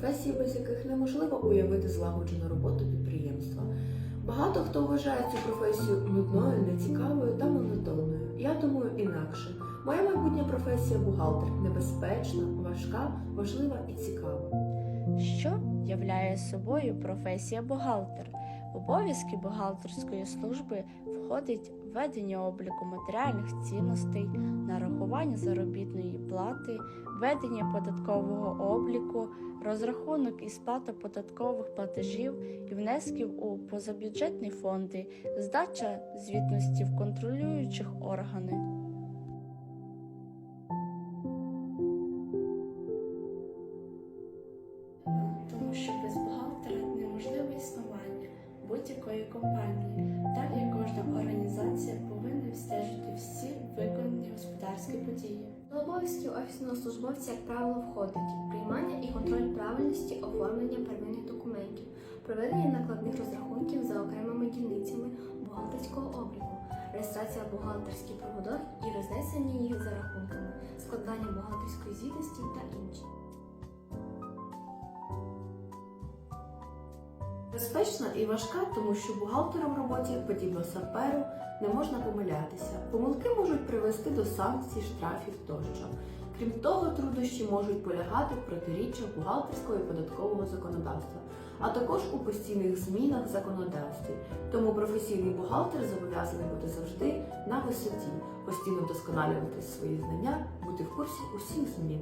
професії, без яких неможливо уявити злагоджену роботу підприємства. Багато хто вважає цю професію нудною, нецікавою та монотонною. Я думаю інакше. Моя майбутня професія бухгалтер небезпечна, важка, важлива і цікава. Що являє собою професія бухгалтер? Обов'язки бухгалтерської служби входить ведення обліку матеріальних цінностей, нарахування заробітної плати, ведення податкового обліку, розрахунок і сплата податкових платежів і внесків у позабюджетні фонди, здача звітності в контролюючих органи. Компанії. Далі кожна організація повинна відстежити всі виконані господарські події. До обов'язків офісного службовця, як правило, входить приймання і контроль правильності оформлення первинних документів, проведення накладних розрахунків за окремими дільницями бухгалтерського обліку, реєстрація бухгалтерських проводок і рознесення їх за рахунками, складання бухгалтерської звітності та інші. Безпечна і важка, тому що бухгалтером в роботі, подібно саперу, не можна помилятися. Помилки можуть привести до санкцій, штрафів тощо. Крім того, труднощі можуть полягати в протиріччях бухгалтерського і податкового законодавства, а також у постійних змінах в законодавстві. Тому професійний бухгалтер зобов'язаний бути завжди на висоті, постійно вдосконалювати свої знання, бути в курсі усіх змін.